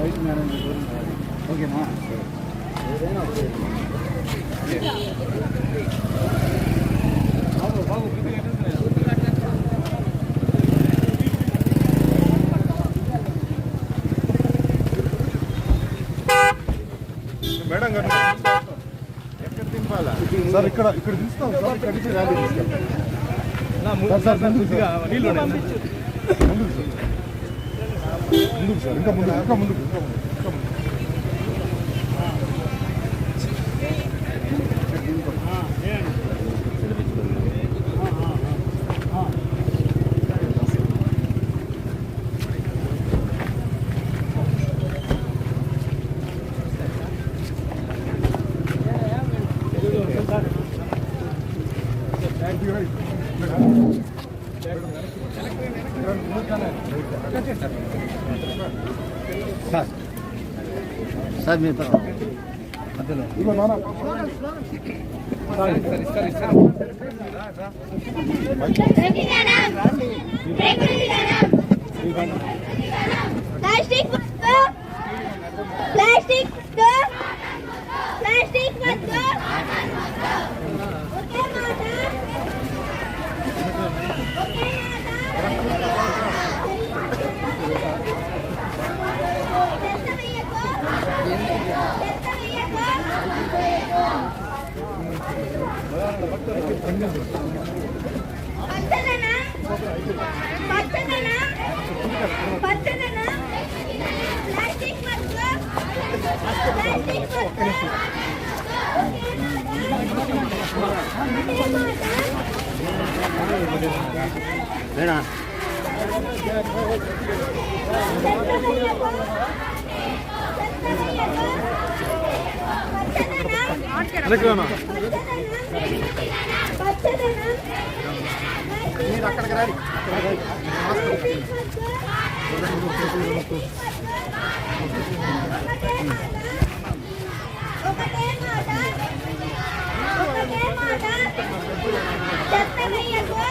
Vice manager ఓకేనా ఏదైనా ఒకటే. బాబు బాబు మేడం గారు ఎక్కడ దింపాలా సార్ ఇక్కడ ఇక్కడ తీస్తాం సార్ ఇక్కడ నుంచి ర్యాలీ తీసుకెళ్తాం సార్ సార్ ముందుకు సార్ ముందుకు సార్ ముందుకు సార్ ఇంకా ముందుకు ఇంకా ముందుకు ఇంకా ముందుకు ఇంకా ముందుకు సార్ మీ మధ్యలో ప్లాస్టిక్ వద్దు ప్లాస్టిక్ వద్దు ఒకే మాట ఒకే మాట చెత్త వేయకు చెత్త వేయకు పచ్చదనా పచ్చదనా పచ్చదనా ప్లాస్టిక్ వద్దు ప్లాస్టిక్ వద్దు మేడం మీరు అక్కడికి రాడి. చెత్త చెత్త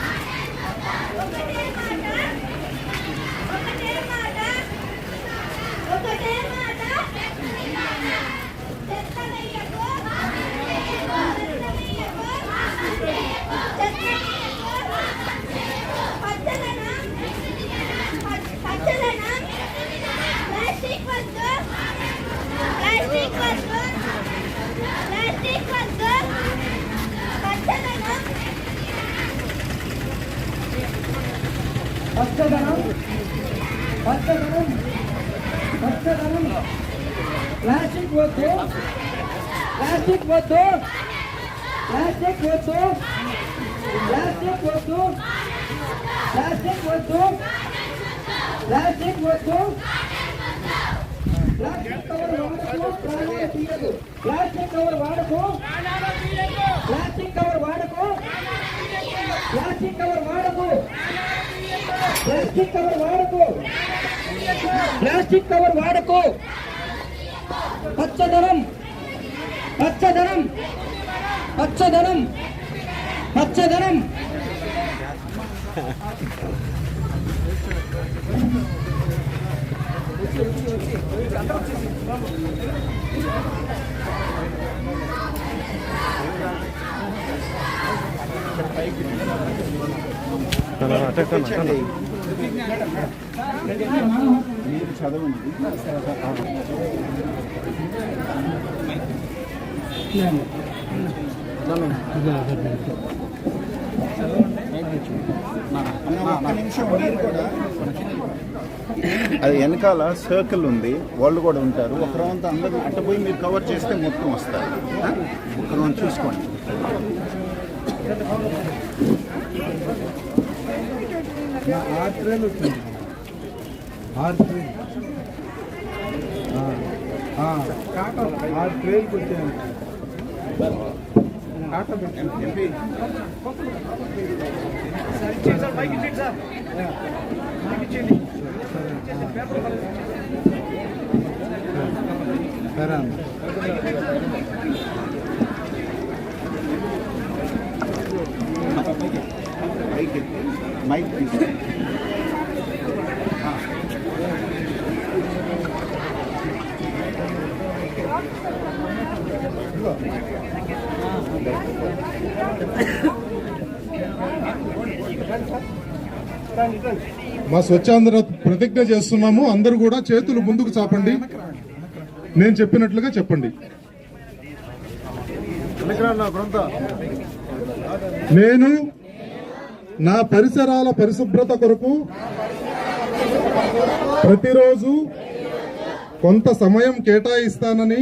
వద్దు ప్లాస్టిక్ వద్దు ప్లాస్టిక్ వద్దు ప్లాస్టిక్ వద్దు ప్లాస్టిక్ వద్దు ప్లాస్టిక్ కవర్ వాడకు ప్రాణాలు తీయదు ప్లాస్టిక్ కవర్ వాడకు ప్లాస్టిక్ కవర్ వాడకు ప్లాస్టిక్ కవర్ వాడకు ప్లాస్టిక్ కవర్ వాడకు ప్లాస్టిక్ కవర్ వాడకు పచ్చదనం పచ్చదనం పచ్చదనం పచ్చదనం మీరు చదవండి అది వెనకాల సర్కిల్ ఉంది వాళ్ళు కూడా ఉంటారు ఒక రౌండ్ అందరూ అట్టపోయి మీరు కవర్ చేస్తే మొత్తం వస్తారు ఒక రౌండ్ చూసుకోండి ఆ ట్రైన్ ట్రైన్కి వచ్చాను సరే అన్న మైక్ ఎత్తి, మైక్ మా స్వచ్ఛాంధ్ర ప్రతిజ్ఞ చేస్తున్నాము. అందరూ కూడా చేతులు ముందుకు చాపండి. నేను చెప్పినట్లుగా చెప్పండి. నేను నా పరిసరాల పరిశుభ్రత కొరకు ప్రతిరోజు కొంత సమయం కేటాయిస్తానని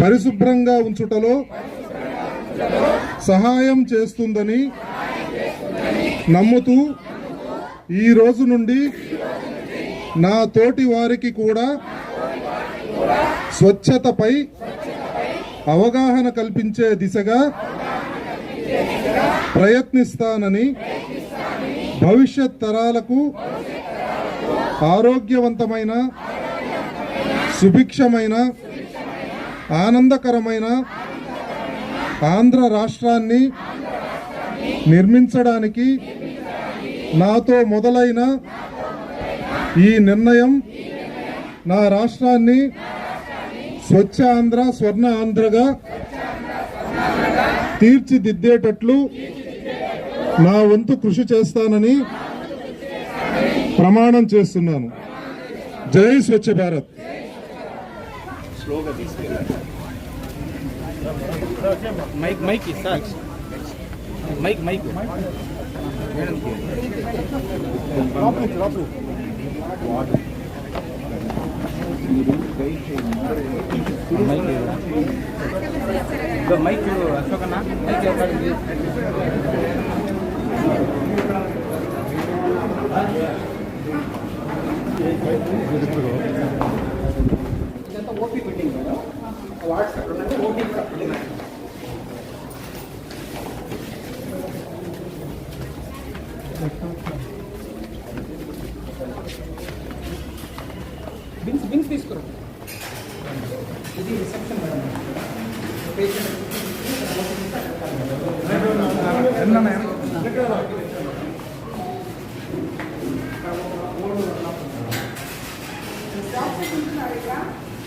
పరిశుభ్రంగా ఉంచుటలో సహాయం చేస్తుందని నమ్ముతూ ఈ రోజు నుండి నా తోటి వారికి కూడా స్వచ్ఛతపై అవగాహన కల్పించే దిశగా ప్రయత్నిస్తానని భవిష్యత్ తరాలకు ఆరోగ్యవంతమైన సుభిక్షమైన ఆనందకరమైన ఆంధ్ర రాష్ట్రాన్ని నిర్మించడానికి నాతో మొదలైన ఈ నిర్ణయం నా రాష్ట్రాన్ని స్వచ్ఛ ఆంధ్ర స్వర్ణ ఆంధ్రగా తీర్చిదిద్దేటట్లు నా వంతు కృషి చేస్తానని ప్రమాణం చేస్తున్నాను. జై స్వచ్ఛ భారత్. స్లోగా తీసుకెళ్ళాలి mike mike sir mike mike మీరు గైడ్ చేయండి మైక్ మైక్ అశోక్ అన్న మైక్ ఏర్పడింది ఇదంతా ఓపీ బిల్డింగ్ మేడం వార్డ్స్ అక్కడ ఉన్నాయి ఓపీ బిల్డింగ్ బిన్స్ బిన్స్ తీసుకురా. ఇది reception madam. Patient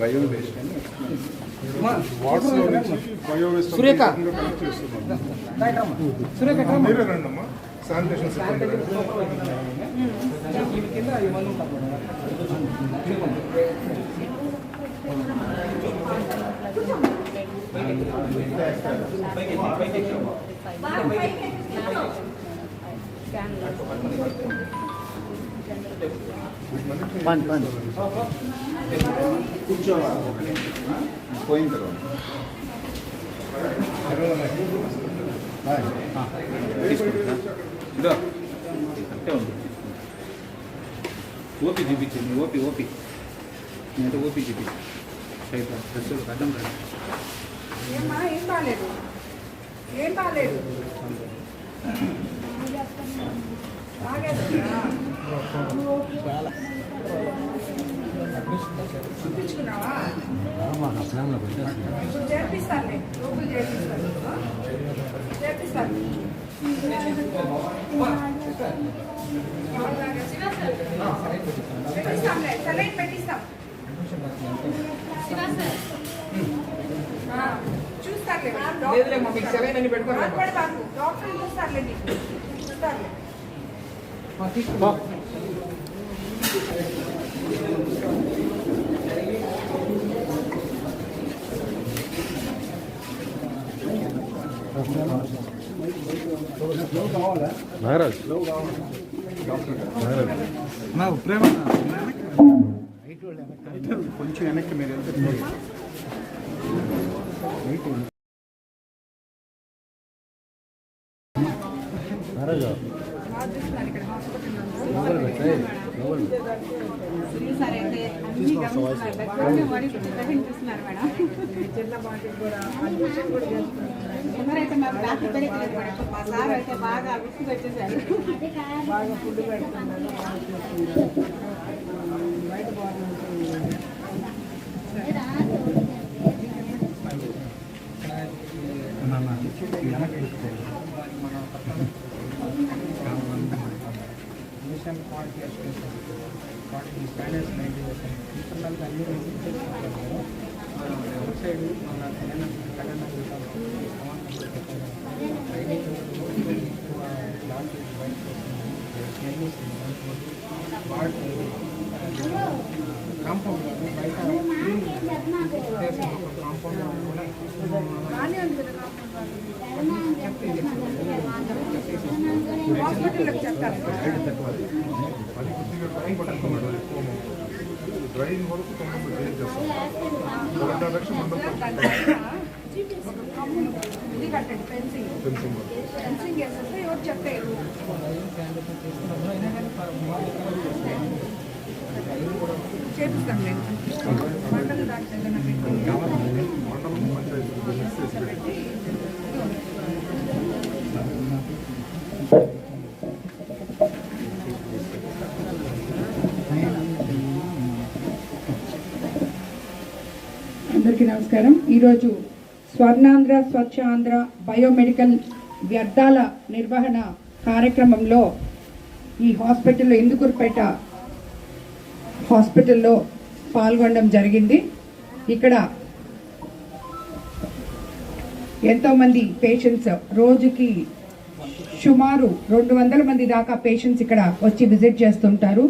పడుకో ఏమ్మా పాము వచ్చిందా భయం వేస్ట్ అని వాట్స్ లో నుంచి బయోవేస్ట్ సురేఖ. కనెక్ట్ చేస్తున్నాం మీరే రండి అమ్మా శానిటేషన్ సిబ్బంది పని పని కూర్చోవాలి. పోయిన తర్వాత ఇదో. కరెక్టే ఉంది ఓపీ చూపించండి ఓపీ ఓపీ. అంటే ఓపీ చూపించు సైడ్ డ్రెస్ అడ్డం రండి ఏమ్మా ఏం బాగాలేదు ఏం బాగాలేదు? చూపించుకున్నావా? ఇప్పుడు చేర్పిస్తానులే లోపల చేర్పిస్తాను ఆ? చేర్పిస్తాను పెట్టిస్తాంలే సెలైన్ పెట్టిస్తాం చూస్తారులే డాక్టర్ బాధపడి బాబు చూస్తారులే నీకు చూస్తారులే కొంచెం వెనక్కి మీరు వెళ్తే. చేస్తున్నారు ఎవరైతే మాకు బ్యాక్ పెరగలేదు మేడం మా సార్ అయితే బాగా విసుగు వచ్చేసారు బాగా ఫుడ్ పెడుతున్నారు బాగా చేస్తున్నారు. బయట బాగుంటుంది mission quality association quality standards ninety percent ఇంటర్నల్గా అన్ని అవుట్ సైడ్ మన తెలంగాణ తెలంగాణ ట్రైనింగ్ ఎక్కువ లాస్ట్ బయట కాంపౌండ్ బయట కాంపౌండ్ కూడా హాస్పిటల్కి చెప్తారు డ్రైవింగ్ వరకు తొందరగా డ్రైవ్ చేస్తాం. ఒకటి లక్ష మండలం ఇది కట్టండి ఫెన్సింగ్ చేపిస్తాం నేను మండల డాక్టర్ ఏదైనా పెట్టి మండలం పంచాయతీ బిజినెస్ చేసి పెట్టి అందరికీ నమస్కారం ఈరోజు స్వర్ణాంధ్ర స్వచ్ఛ ఆంధ్ర బయోమెడికల్ వ్యర్థాల నిర్వహణ కార్యక్రమంలో ఈ హాస్పిటల్లో ఇందుకూరుపేట హాస్పిటల్లో పాల్గొనడం జరిగింది. ఇక్కడ ఎంతోమంది పేషెంట్స్ రోజుకి సుమారు రెండు వందల మంది దాకా పేషెంట్స్ ఇక్కడ వచ్చి విజిట్ చేస్తుంటారు.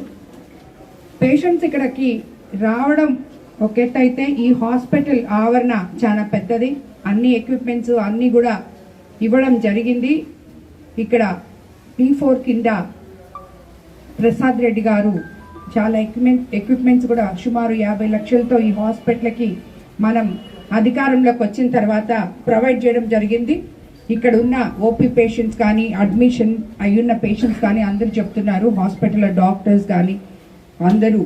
పేషెంట్స్ ఇక్కడికి రావడం ఒక అయితే ఈ హాస్పిటల్ ఆవరణ చాలా పెద్దది. అన్ని ఎక్విప్మెంట్స్ అన్నీ కూడా ఇవ్వడం జరిగింది. ఇక్కడ పీ ఫోర్ కింద ప్రసాద్ రెడ్డి గారు చాలా ఎక్విప్మెంట్ ఎక్విప్మెంట్స్ కూడా సుమారు యాభై లక్షలతో ఈ హాస్పిటల్కి మనం అధికారంలోకి వచ్చిన తర్వాత ప్రొవైడ్ చేయడం జరిగింది. ఇక్కడ ఉన్న ఓపీ పేషెంట్స్ కానీ అడ్మిషన్ అయ్యున్న పేషెంట్స్ కానీ అందరూ చెప్తున్నారు. హాస్పిటల్లో డాక్టర్స్ కానీ అందరూ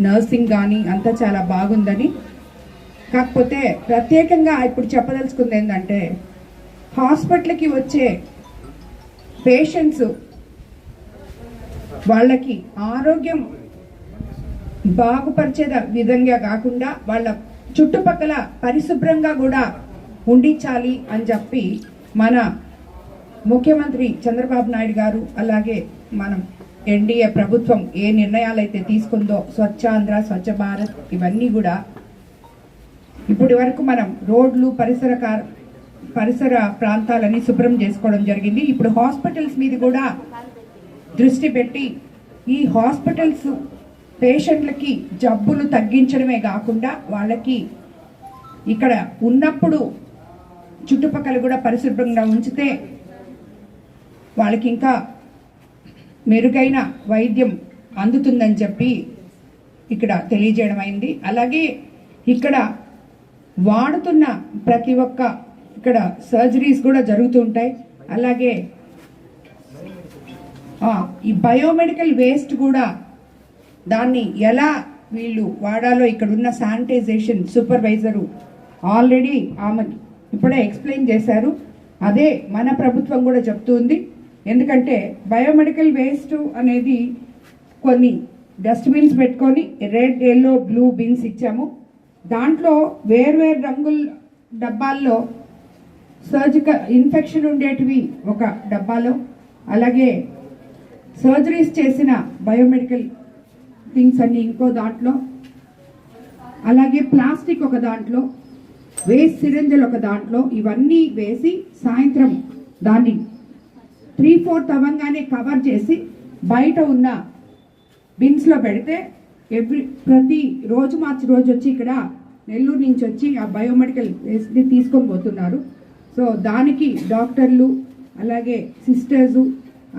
నర్సింగ్ కానీ అంతా చాలా బాగుందని. కాకపోతే ప్రత్యేకంగా ఇప్పుడు చెప్పదలుచుకుంది ఏంటంటే హాస్పిటల్కి వచ్చే పేషెంట్స్ వాళ్ళకి ఆరోగ్యం బాగుపరిచే విధంగా కాకుండా వాళ్ళ చుట్టుపక్కల పరిశుభ్రంగా కూడా ఉండించాలి అని చెప్పి మన ముఖ్యమంత్రి చంద్రబాబు నాయుడు గారు అలాగే మనం ఎన్డీఏ ప్రభుత్వం ఏ నిర్ణయాలు అయితే తీసుకుందో స్వచ్ఛ ఆంధ్ర స్వచ్ఛ భారత్ ఇవన్నీ కూడా ఇప్పటి వరకు మనం రోడ్లు పరిసర పరిసర ప్రాంతాలని శుభ్రం చేసుకోవడం జరిగింది. ఇప్పుడు హాస్పిటల్స్ మీద కూడా దృష్టి పెట్టి ఈ హాస్పిటల్స్ పేషెంట్లకి జబ్బులు తగ్గించడమే కాకుండా వాళ్ళకి ఇక్కడ ఉన్నప్పుడు చుట్టుపక్కల కూడా పరిశుభ్రంగా ఉంచితే వాళ్ళకి ఇంకా మెరుగైన వైద్యం అందుతుందని చెప్పి ఇక్కడ తెలియజేయడం అయింది అలాగే ఇక్కడ వాడుతున్న ప్రతి ఒక్క ఇక్కడ సర్జరీస్ కూడా జరుగుతూ ఉంటాయి. అలాగే ఈ బయోమెడికల్ వేస్ట్ కూడా దాన్ని ఎలా వీళ్ళు వాడాలో ఇక్కడ ఉన్న శానిటైజేషన్ సూపర్వైజరు ఆల్రెడీ ఆమె ఇప్పుడే ఎక్స్ప్లెయిన్ చేశారు. అదే మన ప్రభుత్వం కూడా చెప్తుంది ఎందుకంటే బయోమెడికల్ వేస్ట్ అనేది కొన్ని డస్ట్బిన్స్ పెట్టుకొని రెడ్ ఎల్లో బ్లూ బిన్స్ ఇచ్చాము. దాంట్లో వేర్వేరు రంగుల డబ్బాల్లో సర్జికల్ ఇన్ఫెక్షన్ ఉండేటివి ఒక డబ్బాలో. అలాగే సర్జరీస్ చేసిన బయోమెడికల్ థింగ్స్ అన్ని ఇంకో దాంట్లో. అలాగే ప్లాస్టిక్ ఒక దాంట్లో వేస్ట్ సిరంజల్ ఒక దాంట్లో. ఇవన్నీ వేసి సాయంత్రం దాన్ని త్రీ ఫోర్త్ అవ్వగానే కవర్ చేసి బయట ఉన్న బిన్స్లో పెడితే ఎవ్రీ ప్రతి రోజు మార్చి రోజు వచ్చి ఇక్కడ నెల్లూరు నుంచి వచ్చి ఆ బయోమెడికల్ వేస్ట్ని తీసుకొని పోతున్నారు. సో దానికి డాక్టర్లు అలాగే సిస్టర్సు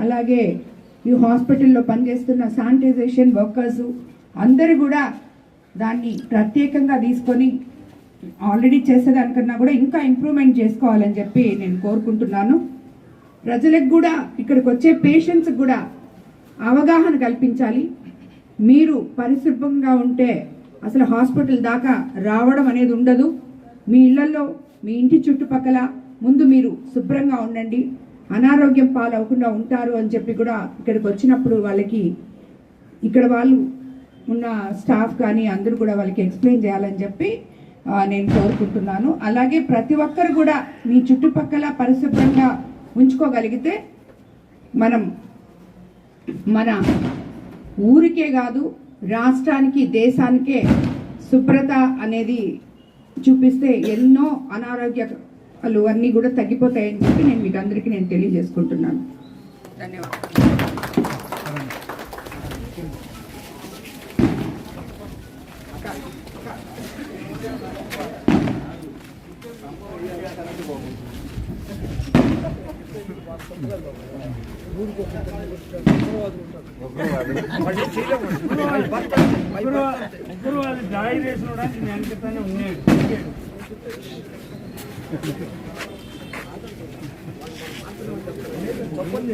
అలాగే ఈ హాస్పిటల్లో పనిచేస్తున్న శానిటైజేషన్ వర్కర్సు అందరూ కూడా దాన్ని ప్రత్యేకంగా తీసుకొని ఆల్రెడీ చేసేదానికన్నా కూడా ఇంకా ఇంప్రూవ్మెంట్ చేసుకోవాలని చెప్పి నేను కోరుకుంటున్నాను. ప్రజలకు కూడా ఇక్కడికి వచ్చే పేషెంట్స్కి కూడా అవగాహన కల్పించాలి. మీరు పరిశుభ్రంగా ఉంటే అసలు హాస్పిటల్ దాకా రావడం అనేది ఉండదు. మీ ఇళ్ళలో మీ ఇంటి చుట్టుపక్కల ముందు మీరు శుభ్రంగా ఉండండి. అనారోగ్యం పాలవకుండా ఉంటారు అని చెప్పి కూడా ఇక్కడికి వచ్చినప్పుడు వాళ్ళకి ఇక్కడ వాళ్ళు ఉన్న స్టాఫ్ కానీ అందరూ కూడా వాళ్ళకి ఎక్స్ప్లెయిన్ చేయాలని చెప్పి నేను కోరుకుంటున్నాను. అలాగే ప్రతి ఒక్కరు కూడా మీ చుట్టుపక్కల పరిశుభ్రంగా ఉంచుకోగలిగితే మనం మన ఊరికే కాదు రాష్ట్రానికి దేశానికే శుభ్రత అనేది చూపిస్తే ఎన్నో అనారోగ్యాలు అన్నీ కూడా తగ్గిపోతాయని చెప్పి నేను మీకు అందరికీ నేను తెలియజేసుకుంటున్నాను. ధన్యవాదాలు. ఉగ్రవాది దాడి చేసినడానికి నేను అంకితానే ఉన్నాడు. చెప్పండి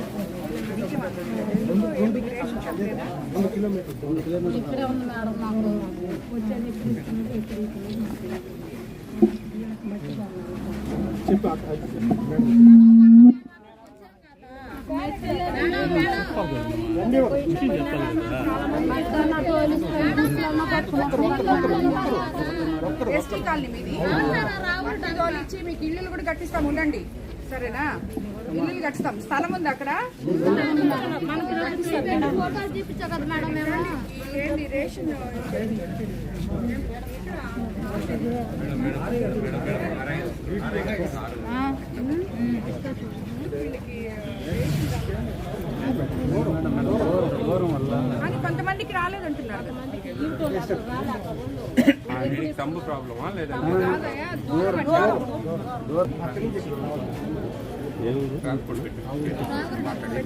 ఉన్నాయి ఎస్టీ కాలనీ మీది. ఇచ్చి మీకు ఇల్లులు కూడా కట్టిస్తాం ఉండండి. సరేనా? ఇల్లులు కట్టిస్తాం స్థలం ఉంది అక్కడ? ఏంటి రేషన్? కొంతమందికి రాలేదంటున్నారు తమ్ము ప్రాబ్లమా లేదా? కాదయ్యా, దూరం అంటారు.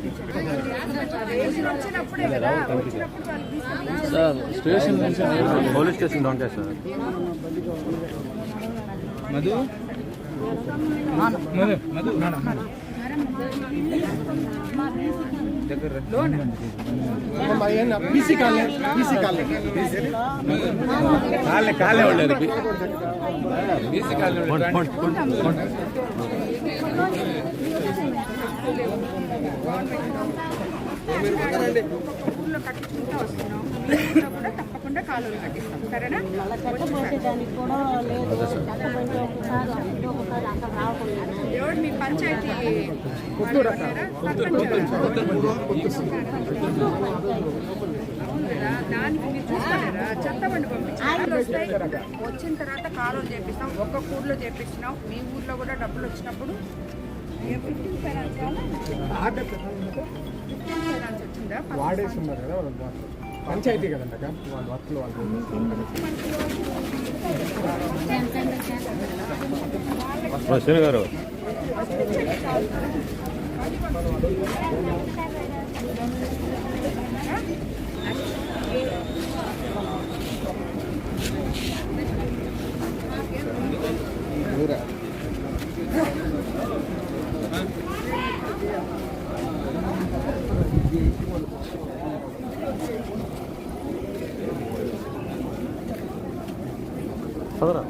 రేషన్ వచ్చినప్పుడే కదా వచ్చినప్పుడు వాళ్ళు తీసుకొని స్టేషన్ నుంచి పోలీస్ స్టేషన్ ఉంటాయి సార్ మధు మధు మధు. కాళ్ళే కాళ్ళే ఉండేది బీసీ కాళ్ళే ఊర్లో కట్టుకుంటూ వస్తున్నాం మీ కూడా తప్పకుండా కాలువలు కట్టిస్తాం సరేనా ఎవరు మీ పంచాయతీ వాళ్ళు దానికి మీరు చూస్తారా చెత్త బండి పంపించారు వస్తాయి వచ్చిన తర్వాత కాలువలు చేపిస్తాం. ఒక్క ఊర్లో చేపిస్తున్నాం. మీ ఊర్లో కూడా డబ్బులు వచ్చినప్పుడు ఫిఫ్టీన్ ఫైనాన్స్ ఫిఫ్టీన్ ఫైనాన్స్ వచ్చిందా వాడేసి ఉన్నారు కదా వాళ్ళు పంచాయతీ కదండి అక్క వాళ్ళ వర్క్లు వాళ్ళు. శని గారు. చదరా